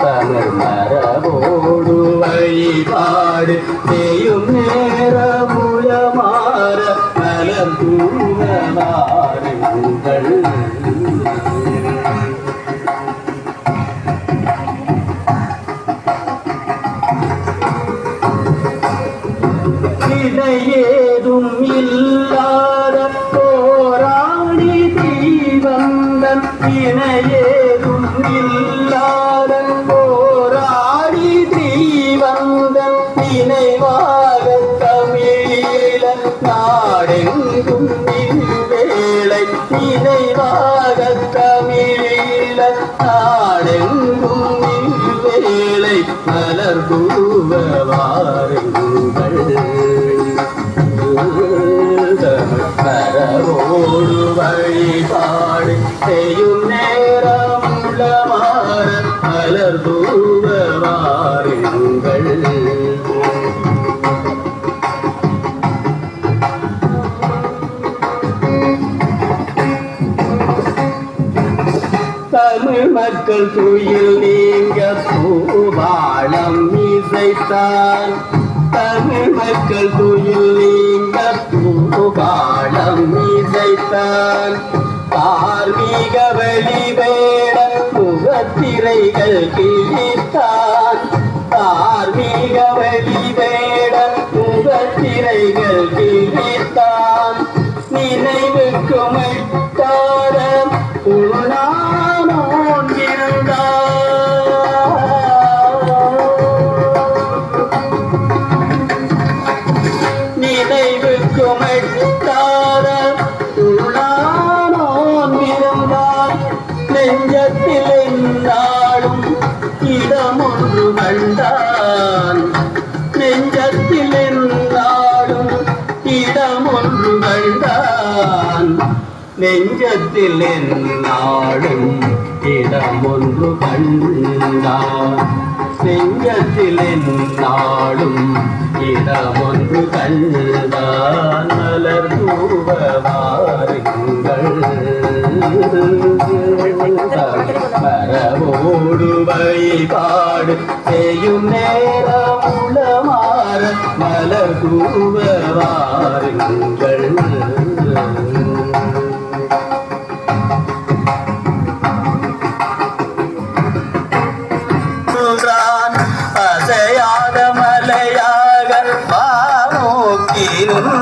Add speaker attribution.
Speaker 1: தமிழ் மரபோடு வழிபாடு செய்யும் நேரமுலமாற மலர் தூவனாருங்கள் தீவந்தன் இணையேதும் போராடி தீவந்தன் நினைவாக தமிழீழ நாடெங்கும் வேளை நினைவாக தமிழீழ நாடெங்கும் வேளை மலர் தூவவாருங்கள் மரவோடு வழிபாடு செய்யும் நேரம் உளமாற மலர் தூவவாருங்கள் தமிழ் மக்கள் துயில் நீங்க பூபாளம் இசைத்தான். தமிழ் மக்கள் துயில் நீங்க பூபாளம் இசைத்தான். தார்மீக வேட புகத்திரைகள் கிழித்தான் தார்மீக வழி வேட புகத்திரைகள் கிழித்தான் நினைவுக்கு மெட்டார நினைவுக்கு மெட்டார நெஞ்சத்தில் என்னாலும் இடமொன்று கண்டான். நெஞ்சத்தில் என்னாலும் இடமொன்று கண்டான். நெஞ்சத்தில் என்னாலும் இடமொன்று கண்டான். நெஞ்சத்தில் என்னாலும் இடமொன்று கண்டான். மலர் தூவமாறுங்கள் மரபோடு பாடு. செய்யும் நேரம் உளமாற மலர் கூறுவாருங்கள் அசையாத மலையாக பாமோக்கினும்